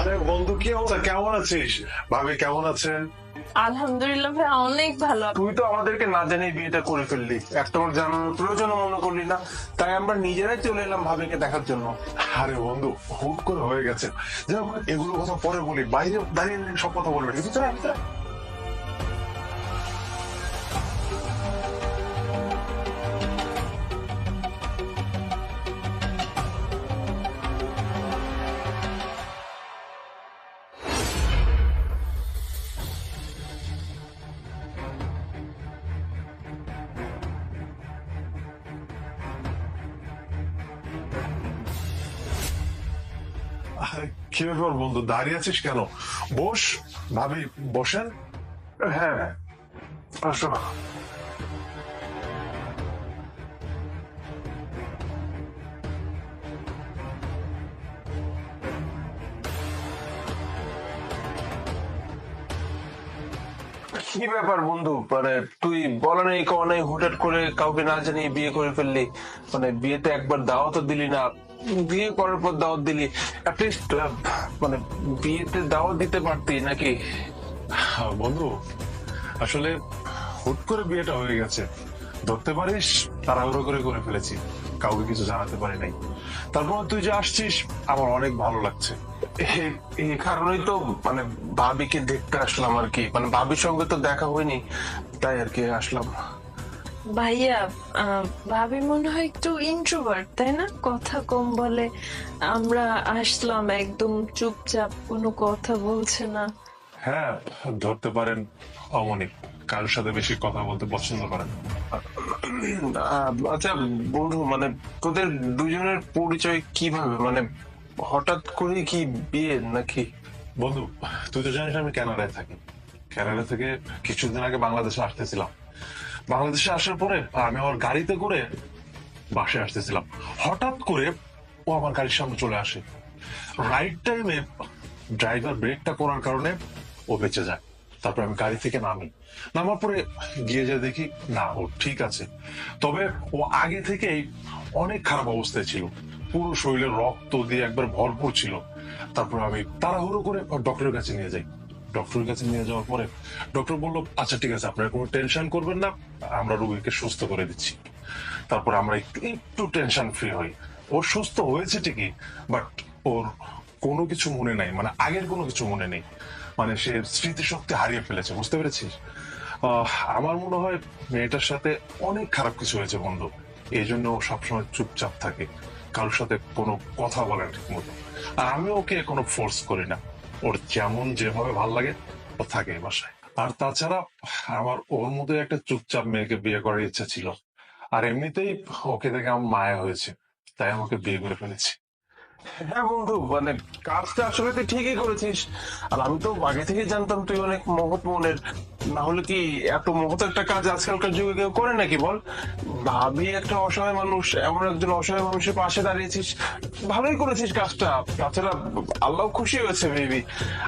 আরে বন্ধু কি অবস্থা কেমন আছিস? ভাবি কেমন আছেন? আলহামদুলিল্লাহ ভাই অনেক ভালো। তুই তো আমাদেরকে না জানি বিয়েটা করে ফেললি। একটা আমার জানানোর প্রয়োজন মনে করলি না। তাই আমরা নিজেরাই চলে এলাম ভাবিকে দেখার জন্য। আরে বন্ধু হুট করে হয়ে গেছে। যাই হোক, এগুলো কথা পরে বলি। বাইরে দাঁড়িয়ে সব কথা বলবে। ভিতরে ভিতরে কি ব্যাপার বন্ধু দাঁড়িয়ে আছিস কেন? বস ভাবি বসেন। হ্যাঁ। আসো। কি ব্যাপার বন্ধু? মানে তুই বলা নেই কওয়া নেই হুটহাট করে কাউকে না জানিয়ে বিয়ে করে ফেললি। মানে বিয়েতে একবার দাওয়াত দিলি না। বিয়ে করার পর দাওয়াত দিলি অ্যাটলিস্ট মানে বিয়েতে দাওয়াত দিতে পারতি নাকি? হ্যাঁ, বন্ধু আসলে হুট করে বিয়েটা হয়ে গেছে। ধরতে পারিস তাড়াহুড়ো করে করে ফেলেছি। কাউকে কিছু জানাতে পারি নাই। তারপর তুই যে আসছিস আমার অনেক ভালো লাগছে। এই কারণেই তো মানে ভাবিকে দেখতে আসলাম আর কি। মানে ভাবির সঙ্গে তো দেখা হয়নি তাই আর কি আসলাম। ভাইয়া আহ, ভাবি মনে হয় একটু ইন্ট্রোভার্ট তাই না? কথা কম বলে আমরা আসলাম একদম চুপচাপ কোনো কথা বলছে না। হ্যাঁ ধরতে পারেন অমনিক কারোর সাথে বেশি কথা বলতে পছন্দ করেন আহ, আচ্ছা বন্ধু মানে তোদের দুজনের পরিচয় কীভাবে? মানে হঠাৎ করে কি বিয়ে নাকি? বন্ধু তুই তো জানিস আমি কানাডায় থাকি। কানাডা থেকে কিছুদিন আগে বাংলাদেশে আসতেছিলাম। বাংলাদেশে আসার পরে আমি আমার গাড়িতে করে বাসে আসতেছিলাম। হঠাৎ করে ও আমার গাড়ির সামনে চলে আসে। রাইট টাইমে ড্রাইভার ব্রেকটা করার কারণে ও বেঁচে যায়। তারপরে আমি গাড়ি থেকে নামি। নামার পরে গিয়ে যা দেখি, না, ও ঠিক আছে। তবে ও আগে থেকেই অনেক খারাপ অবস্থায় ছিল। পুরো শরীরে রক্ত দিয়ে একবার ভরপুর ছিল। তারপর আমি তাড়াহুড়ো করে ডক্টরের কাছে নিয়ে যাই। ডক্টরের কাছে নিয়ে যাওয়ার পরে ডক্টর বলল আচ্ছা ঠিক আছে, আপনারা কোনো টেনশন করবেন না, আমরা রোগীকে সুস্থ করে দিচ্ছি। তারপর আমরা একটু একটু টেনশন ফ্রি হই। ও সুস্থ হয়েছে ঠিকই বাট ওর কোনো কিছু মনে নাই মানে আগের কোনো কিছু মনে নেই। মানে সে স্মৃতিশক্তি হারিয়ে ফেলেছে, বুঝতে পেরেছিস? আমার মনে হয় মেয়েটার সাথে অনেক খারাপ কিছু হয়েছে, বন্ধু। এই জন্য ও সবসময় চুপচাপ থাকে, কারোর সাথে কোনো কথা বলে ঠিক মতো। আর আমি ওকে কোনো ফোর্স করি না। ওর যেমন যেভাবে ভালো লাগে, ও থাকে বাসায়। আর তাছাড়া আমার ওর মধ্যে একটা চুপচাপ মেয়েকে বিয়ে করার ইচ্ছা ছিল। আর এমনিতেই ওকে দেখে আমার মায়া হয়েছে, তাই আমাকে বিয়ে করে ফেলেছি। হ্যাঁ বন্ধু মানে কাজটা আসলে তুই ঠিকই করেছিস। আর আমি তো আগে থেকে জানতাম তুই অনেক মহৎ মনের না হলে কি এত মহৎ একটা কাজ আজকালকার যুগে কেউ করে নাকি বল? ভাবি একটা অসহায় মানুষ, এমন একজন অসহায় মানুষের পাশে দাঁড়িয়েছিস। ভালোই করেছিস কাজটা। তাছাড়া আল্লাহ খুশি হয়েছে বেবি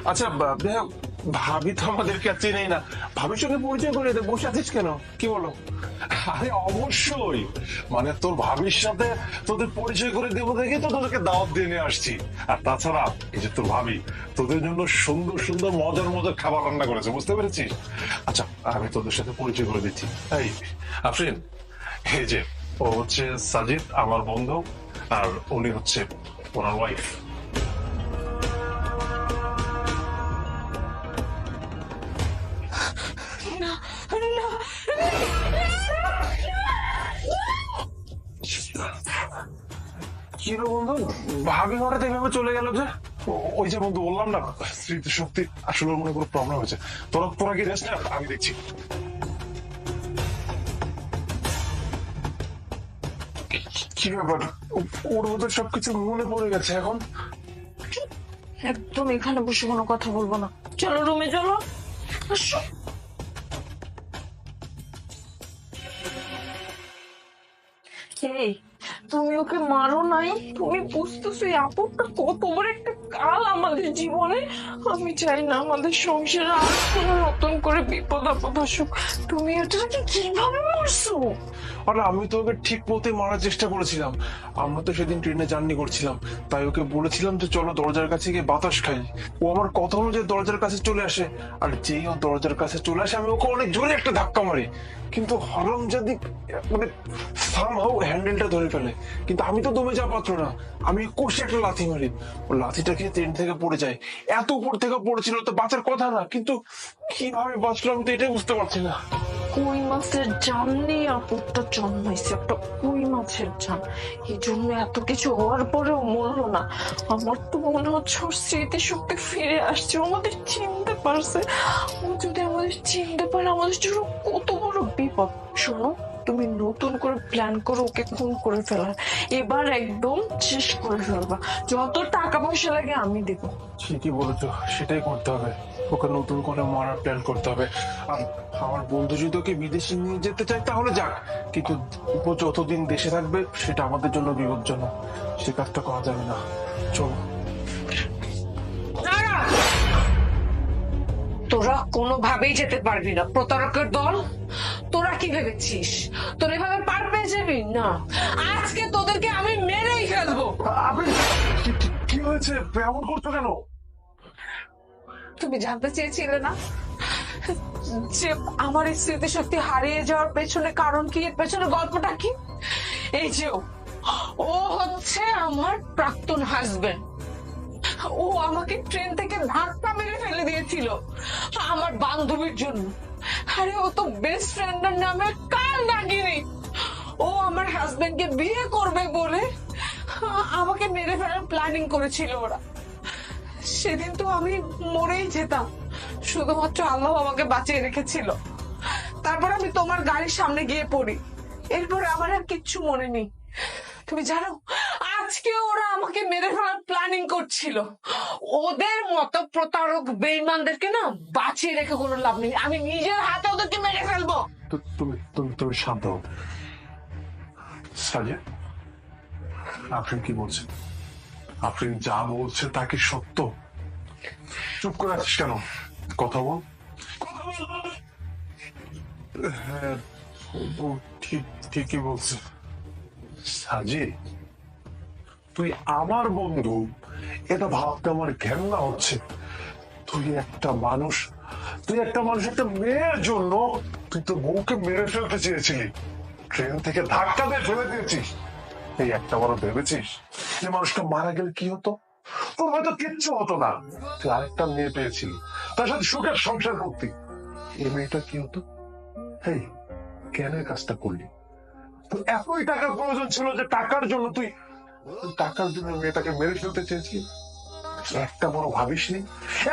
আচ্ছা ভাবি তো আমাদেরকে আর চেনেই না। ভাবির সঙ্গে পরিচয় করে দে, বসে আছিস কেন? কি বলো? আরে অবশ্যই। মানে তোর ভাবির সাথে তোদের পরিচয় করে দেবো দেখে তো তোদেরকে দাওয়াত দিয়ে নিয়ে আসছি। আর তাছাড়া এই যে তোর ভাবি, তোদের জন্য সুন্দর সুন্দর মজার মজার খাবার রান্না করেছে, বুঝতে পেরেছিস? আচ্ছা আমি তোদের সাথে পরিচয় করে দিচ্ছি। এই, আফরিন, এই যে, ও হচ্ছে সাজিদ, আমার বন্ধু, আর উনি হচ্ছে ওনার ওয়াইফ কি রে বন্ধু ভাবি হঠাৎ এভাবে চলে গেল যে। ওই যে বন্ধু বললাম না স্মৃতি শক্তি আসলে ওর মনে কোনো প্রবলেম হয়েছে। তোরা তোরা কি রেস্ট আমি দেখছি। কি ব্যাপার? ওর মধ্যে সবকিছু মনে পড়ে গেছে এখন? একদম এখানে বসে কোনো কথা বলব না। চলো রুমে চলো। আসো। তুমি ওকে মারো নাই? তুমি বুঝতেছো এই আপুরটা কত? বড় একটা কাল আমাদের জীবনে। আমি চাই না আমাদের সংসারে আর কোনো নতুন করে বিপদ আপদ আসুক। তুমি এটাকে কীভাবে মারছো? আর, আমি তো ওকে ঠিক মতে মারার চেষ্টা করেছিলাম। আমরা তো সেদিন ট্রেনে জার্নি করছিলাম। তাই ওকে বলেছিলাম যে, চলো দরজার কাছে গিয়ে বাতাস খাই। ও আমার কথা অনুযায়ী দরজার কাছে চলে আসে। আর যেই ও দরজার কাছে চলে আসে, আমি ওকে অনেক জোরে একটা ধাক্কা মারি। কিন্তু হরম যদি মানে সামহাও হ্যান্ডেলটা ধরে ফেলে। কিন্তু আমি তো দমে যাওয়া পাত্র না। আমি কষে একটা লাথি মারি। লাথিটা খেয়ে ট্রেন থেকে পড়ে যায়। এত উপর থেকে পড়েছিল তো বাঁচার কথা না, কিন্তু কীভাবে বাঁচলাম তো এটাই বুঝতে পারছি না। কই মাছের একটা কই মাছের জান এই জন্য এত কিছু হওয়ার পরেও মরলো না। আমার তো মনে হচ্ছে ওর স্মৃতি শক্তি ফিরে আসছে আমাদের চিনতে পারছে। ও যদি আমাদের চিনতে পারে, আমাদের জন্য কত বড় বিপদ, শোনো। তুমি নতুন করে প্ল্যান করো ওকে খুন করে ফেলার এবার একদম শেষ করে ফেলবা। যত টাকা পয়সা লাগে আমি দেবো। ঠিকই বলেছ সেটাই করতে হবে। ওকে নতুন করে মারার প্ল্যান করতে হবে। আর আমার বন্ধু যদি ওকে বিদেশে নিয়ে যেতে চায় তাহলে যাক। কিন্তু ও যতদিন দেশে থাকবে সেটা আমাদের জন্য বিপজ্জনক। সে কাজটা করা যাবে না। চলো! তোরা কোনোভাবেই যেতে পারবি না। প্রতারকের দল তোরা কি ভেবেছিস? তোরা এভাবে পার পেয়ে যাবি? না। আজকে তোদেরকে আমি মেরেই ফেলব। আপনি কি- হয়েছে? এমন করছ কেন? তুমি জানতে চেয়েছিলে না? যে আমার এই স্মৃতিশক্তি হারিয়ে যাওয়ার পেছনে কারণ কি? এর পেছনে গল্পটা কি? এই যে ও ও হচ্ছে আমার প্রাক্তন হাজবেন্ড ও আমাকে ট্রেন থেকে ধাক্কা মেরে ফেলে দিয়েছিল আমার বান্ধবীর জন্য। আরে, ও তো বেস্ট ফ্রেন্ডের নামে কাল ডাকিনি ও আমার হাজবেন্ডকে বিয়ে করবে বলে আমাকে মেরে ফেলার প্ল্যানিং করেছিল ওরা। সেদিন তো আমি মরেই যেতাম। শুধুমাত্র আল্লাহ আমাকে বাঁচিয়ে রেখেছিল। তারপর আমি তোমার গাড়ির সামনে গিয়ে পড়ি। এরপর আমার আর কিচ্ছু মনে নেই। তুমি জানো আজকে ওরা আমাকে মেরে ফেলার প্ল্যানিং করছিল। ওদের মতো প্রতারক, বেইমানদেরকে না বাঁচিয়ে রেখে কোনো লাভ নেই। আমি নিজের হাতে ওদেরকে মেরে ফেলব। তুমি তুমি তুমি শান্ত সাজে আপনি কি বলছেন? আপনি যা তা কি সত্য? চুপ করে আছিস কেন? কথা বল। হ্যাঁ ঠিক, ঠিকই বলছে। সাজি তুই আমার বন্ধু। এটা ভাবতে আমার ঘেন্না হচ্ছে। তুই একটা মানুষ। তুই একটা মানুষ, একটা মেয়ের জন্য তুই তো বউকে মেরে ফেলতে চেয়েছিলি। ট্রেন থেকে ধাক্কা দিয়ে ফেলে দিয়েছিস। এই একটা বড় ভেবেছিস যে মানুষটা মারা গেলে কি হতো? তোর হয়তো কিচ্ছু হতো না। তুই আরেকটা মেয়ে পেয়েছিলি। তার সাথে সুখের সংসার করতি। এই মেয়েটা কি হতো? হেই, কেন কাজটা করলি? তো এতই টাকার প্রয়োজন ছিল যে টাকার জন্য তুই টাকার জন্য মেয়েটাকে মেরে ফেলতে চেয়েছিলি একটা বড় ভাবিসনি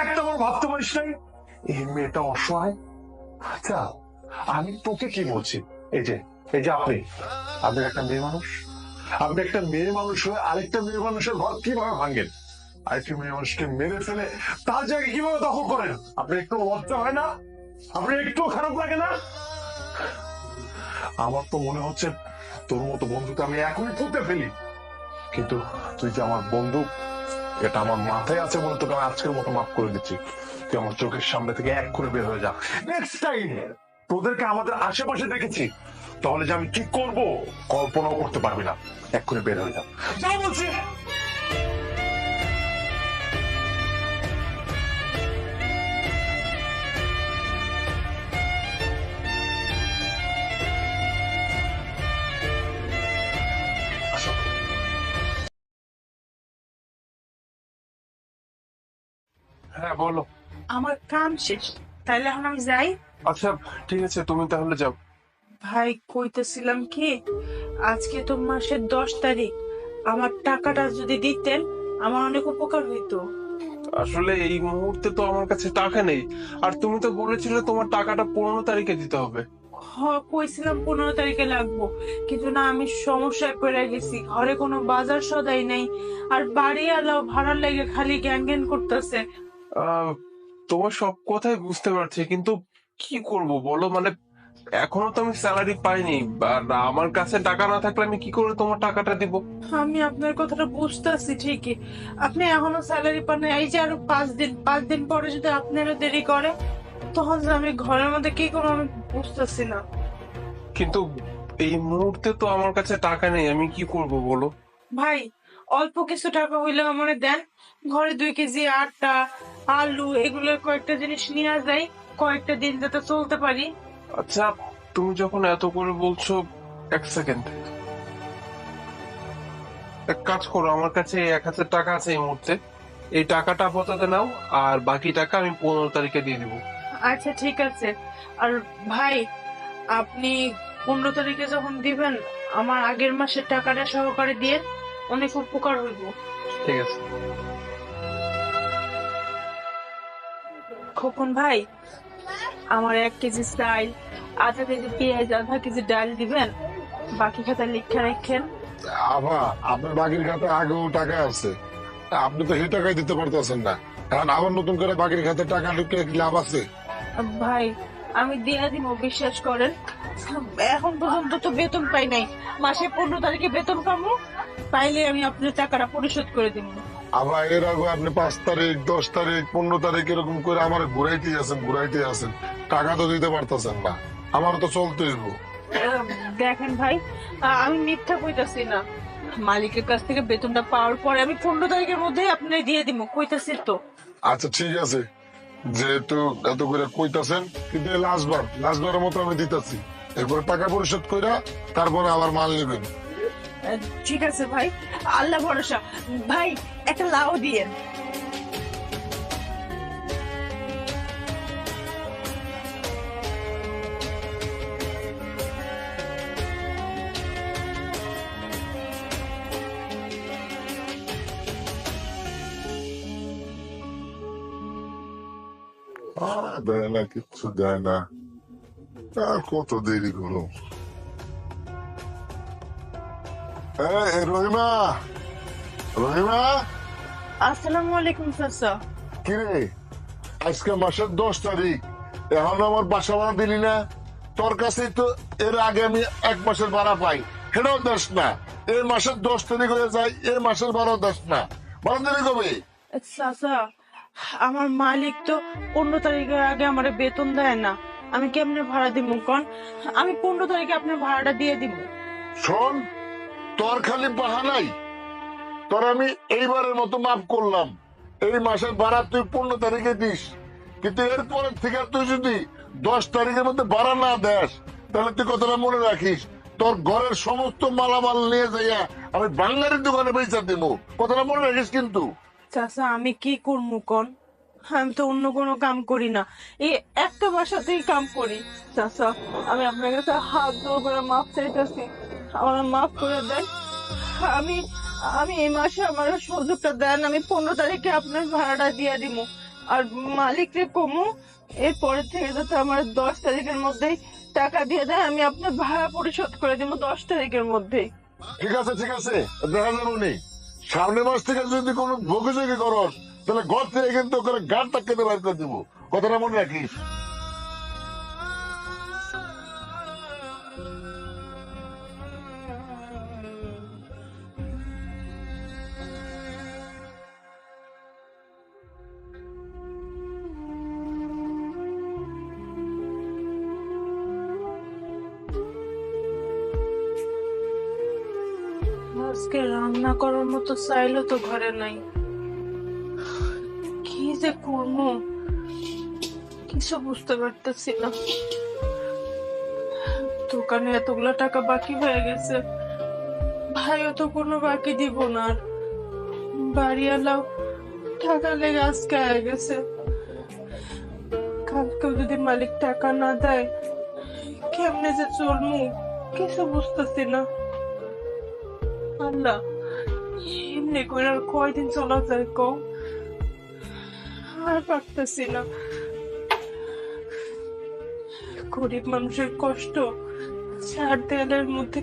একটা বড় ভাবতে পারিস নাই? এই মেয়েটা অসহায়। আচ্ছা আমি তোকে কি বলছি? এই যে এই যে আপনি আপনি একটা মেয়ে মানুষ। আপনি একটা মেয়ে মানুষ হয়ে আরেকটা মেয়ে মানুষের ঘর কীভাবে ভাঙেন? আরেকটা মেয়ে মানুষকে মেরে ফেলে তার জায়গায় কীভাবে দখল করেন? আপনি একটু লজ্জা হয় না? আপনি একটু খারাপ লাগে না? আমার তো মনে হচ্ছে তোর মতো বন্ধুকে আমি এখনই পুঁতে ফেলি। কিন্তু তুই যে আমার বন্ধু? এটা আমার মাথায় আছে বলে তোকে আমি আজকের মতো মাফ করে দিচ্ছি। তুই আমার চোখের সামনে থেকে এক করে বের হয়ে যা। নেক্সট টাইম তোদেরকে আমাদের আশেপাশে দেখেছি, তাহলে যে আমি কি করব কল্পনাও করতে পারবি না। এক করে বের হয়ে যা। যা বলছি! বলো। আমার কাম শেষ। তাইলে এখন আমি যাই? আচ্ছা ঠিক আছে তুমি তাহলে যাও। ভাই কইতেছিলাম কি আজকে তো মাসের দশ তারিখ। আমার টাকাটা যদি দিতেন আমার অনেক উপকার হইতো। আসলে এই মুহূর্তে তো আমার কাছে টাকা নেই। আর তুমি তো বলেছিলে তোমার টাকাটা পনেরো তারিখে দিতে হবে। হ কইছিলাম পনেরো তারিখে লাগবো। কিন্তু না আমি সমস্যায় পড়ে গেছি। ঘরে কোনো বাজার সদাই নেই। আর বাড়ি আলাও ভাড়ার লেগে খালি জ্ঞান জ্ঞান করতেছে। তোমার সব কথাই বুঝতে পারছি কিন্তু কি করব বলো? মানে এখনও তো আমি স্যালারি পাইনি আর আমার কাছে টাকা না থাকলে আমি কি করে তোমার টাকাটা দিব? আমি আপনার কথাটা বুঝতেছি ঠিকই। আপনি এখনও স্যালারি পান। এই যে আরও পাঁচ দিন পাঁচ দিন পরে যদি আপনারও দেরি করে তখন আমি ঘরের মধ্যে কি করব আমি বুঝতেছি না। কিন্তু এই মুহূর্তে তো আমার কাছে টাকা নেই আমি কি করব বলো? ভাই অল্প কিছু টাকা হইলে আমার দেন ঘরে দুই কেজি আটা আলু এগুলোর কয়েকটা জিনিস নিয়ে যাই কয়েকটা দিন যাতে চলতে পারি। আচ্ছা তুমি যখন এত করে বলছো এক সেকেন্ড। এক কাজ করো আমার কাছে এক হাজার টাকা আছে এই মুহূর্তে। এই টাকাটা আপাতত নাও আর বাকি টাকা আমি পনেরো তারিখে দিয়ে দিব। আচ্ছা ঠিক আছে। আর ভাই আপনি পনেরো তারিখে যখন দিবেন আমার আগের মাসের টাকাটা সহকারে দিয়ে অনেক উপকার হইব। ঠিক আছে। খোকন ভাই আমার এক কেজি চাল আধা কেজি পেঁয়াজ আধা কেজি ডাল দিবেন বাকি খাতা লিখে রাখেন। আভা আপনার বাকির খাতে আগেও টাকা আছে। আপনি তো সেই টাকাই দিতে পারতেছেন না। কারণ আবার নতুন করে বাকির খাতে টাকা ঢুকলে লাভ আছে? ভাই আমি দিয়ে দিব বিশ্বাস করেন। এখন পর্যন্ত তো বেতন পাই নাই। মাসে পনেরো তারিখে বেতন পাবো পাইলে আমি আপনার টাকাটা পরিশোধ করে দিব। আবার এর আগে আপনি পাঁচ তারিখ দশ তারিখ পনেরো তারিখ এরকম করে আমার ঘুরাইতে আছেন ঘুরাইতে আছেন। টাকা তো দিতে পারতেছেন না। আমার তো চলতে দেখেন ভাই আমি মিথ্যা কইতাছি না। মালিকের কাছ থেকে বেতনটা পাওয়ার পরে আমি পনেরো তারিখের মধ্যেই আপনার দিয়ে দিব কইতাছি তো। আচ্ছা ঠিক আছে। যেহেতু এত করে কইতাছেন কিন্তু লাস্টবার লাস্টবারের মতো আমি দিতেছি। এরপরে টাকা পরিশোধ কইরা তারপরে আবার মাল নেবেন। ঠিক আছে ভাই, আল্লাহ ভরসা। ভাই, একটা লাউ দিয়ে। দেয় না, কিচ্ছু দেয় না। কত দেরি করো রহিমা? রহিমা? আসসালামু আলাইকুম চাচা কিরে? আজকে মাসের দশ তারিখ। এখন আমার বাসা ভাড়া দিলি না? তোর কাছে তো এর আগে আমি এক মাসের ভাড়া পাই। সেটাও দেশ না। এই মাসের দশ তারিখ হয়ে যায় এই মাসের ভাড়াও দেশ না। ভাড়া দিলি কবে? চাচা আমার মালিক তো পনেরো তারিখের আগে আমার বেতন দেয় না। আমি কেমনে ভাড়া দিব কন? আমি পনেরো তারিখে আপনার ভাড়াটা দিয়ে দিব শোন তোর খালি বাহানাই তোর আমি এইবারের মতো মাফ করলাম। এই মাসের ভাড়া তুই পনেরো তারিখে দিস। কিন্তু এরপরের থেকে তুই যদি দশ তারিখের মধ্যে ভাড়া না দেস, তাহলে তুই কথাটা মনে রাখিস। তোর ঘরের সমস্ত মালামাল নিয়ে যাইয়া আমি বাঙালির দোকানে বেচা দিব। কথাটা মনে রাখিস কিন্তু। চাচা, আমি কি করব কন? আমি তো অন্য কোনো কাম করি না। এই একটা বাসাতেই কাম করি। চাচা, আমি আপনার কাছে হাত জোর করে মাফ চাইতেছি। আমার মাফ করে দেন। আমি আমি এই মাসে আমার সুযোগটা দেন। আমি পনেরো তারিখে আপনার ভাড়াটা দিয়ে দিব। আর মালিককে কমু এরপরে থেকে যাতে আমার দশ তারিখের মধ্যেই টাকা দিয়ে দেয় আমি আপনার ভাড়া পরিশোধ করে দিব দশ তারিখের মধ্যেই। ঠিক আছে ঠিক আছে। দেখা যাব সামনের মাস থেকে যদি কোনো ভোগযোগী করস তাহলে ঘর থেকে কিন্তু ওখানে গাড় টাক্কাতে বাইর করে দিব। কথাটা মনে রাখিস? রান্না করার মতো চাইলো তো ঘরে নাই। যে করব, কিছু বুঝতে পারতেছি না। দোকানে এতগুলো টাকা বাকি হয়ে গেছে। ভাইও তো কোনো বাকি দিব না আর। বাড়িওয়ালাও টাকা লেগে আজকে হয়ে গেছে। কালকেও যদি মালিক টাকা না দেয়, কেমনে যে চলমু, কিছু বুঝতেছি না। আল্লাহ, এমনি করে আর কয়দিন চলা যায় কম আর পারতেছি না গরিব মানুষের কষ্ট চার দেয়ালের মধ্যে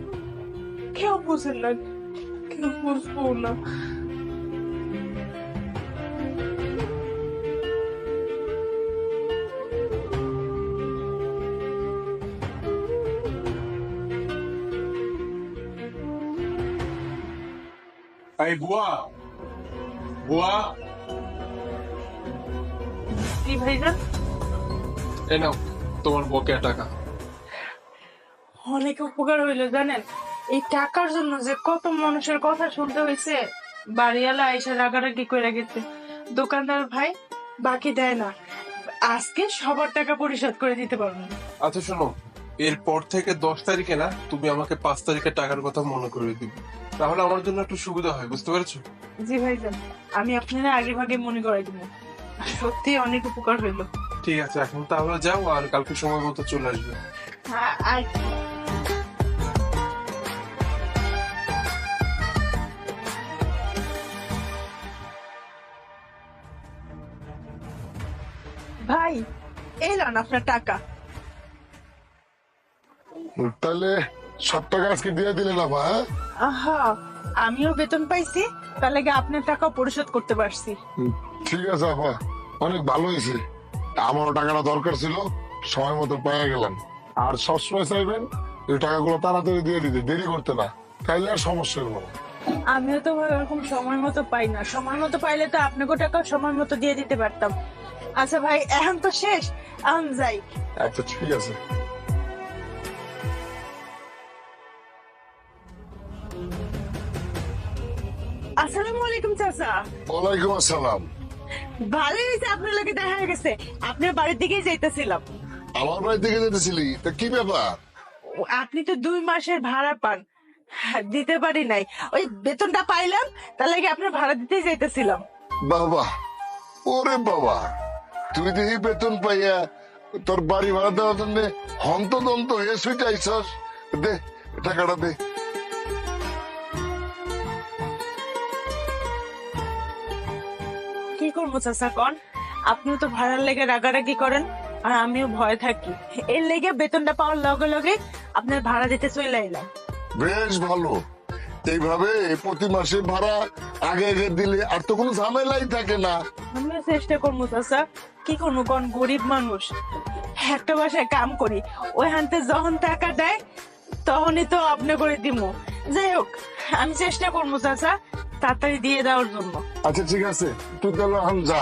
কেউ বোঝে না কেউ বুঝবো না এই বুয়া বুয়া ভাইজান? এ নাও তোমার বকেয়া টাকা। অনেক উপকার হইল জানেন? এই টাকার জন্য যে কত মানুষের কথা শুনতে হয়েছে বাড়িওয়ালা এসে রাগারাগি করে গেছে। দোকানদার ভাই বাকি দেয় না। আজকে সবার টাকা পরিশোধ করে দিতে পারব আচ্ছা শোনো এরপর থেকে দশ তারিখে না তুমি আমাকে পাঁচ তারিখে টাকার কথা মনে করে দিবে। তাহলে আমার জন্য একটু সুবিধা হয় বুঝতে পেরেছ? জি ভাইজান আমি আপনারা আগে ভাগে মনে করাই দিব। সত্যি অনেক উপকার হইল। ঠিক আছে এখন তাহলে যাও আর কালকে সময় মতো চলে আসবে। আর ভাই এলান আপনার টাকা। তাহলে সব টাকা আজকে দিয়ে দিলে না মা হ্যাঁ? আমিও বেতন পাইছি তার লাগে আপনার টাকা পরিশোধ করতে পারছি। ঠিক আছে আপা অনেক ভালো হয়েছে। আমারও টাকাটা দরকার ছিল সময় মতো পেয়ে গেলাম। আর সবসময় চাইবেন এই টাকাগুলো তাড়াতাড়ি দিয়ে দিতে দেরি করতে না। তাইলে আর সমস্যা হলো আমিও তো ভাই ওরকম সময় মতো পাই না। সময় মতো পাইলে তো আপনাকে টাকা সময় মতো দিয়ে দিতে পারতাম। আচ্ছা ভাই এখন তো শেষ এখন যাই। আচ্ছা ঠিক আছে। চাচা ওয়ালাইকুম আসসালাম। ভালোই হয়েছে আপনার লোকে দেখা হয়ে গেছে। আপনার বাড়ির দিকেই যাইতেছিলাম। আমার বাড়ি থেকে যেতেছিলি? তা কি ব্যাপার? আপনি তো দুই মাসের ভাড়া পান। দিতে পারি নাই। ওই বেতনটা পাইলাম তার লাগে আপনার ভাড়া দিতেই যাইতেছিলাম। বাবা ওরে বাবা। তুই দেখি বেতন পাইয়া তোর বাড়ি ভাড়া দেওয়ার জন্য হন্তদন্ত হয়ে সুইটা আইসস দে টাকাটা দে। করব চাচা কন। আপনিও তো ভাড়ার লেগে রাগারাগি করেন আর আমিও ভয় থাকি। এর লেগে বেতনটা পাওয়ার লগে লগে আপনার ভাড়া দিতে চলে এলাম। বেশ ভালো। এইভাবে প্রতি মাসে ভাড়া আগে আগে দিলে আর তো কোনো ঝামেলাই থাকে না। আমিও চেষ্টা করব চাচা। কি করব কোন? গরিব মানুষ। একটা বাসায় কাম করি ওই হানতে যখন টাকা দেয় তখনই তো আপনি করে দিব যাই হোক আমি চেষ্টা করব চাচা। তাড়াতাড়ি দিয়ে দেওয়ার জন্য আচ্ছা ঠিক আছে তুই তাহলে এখন যা।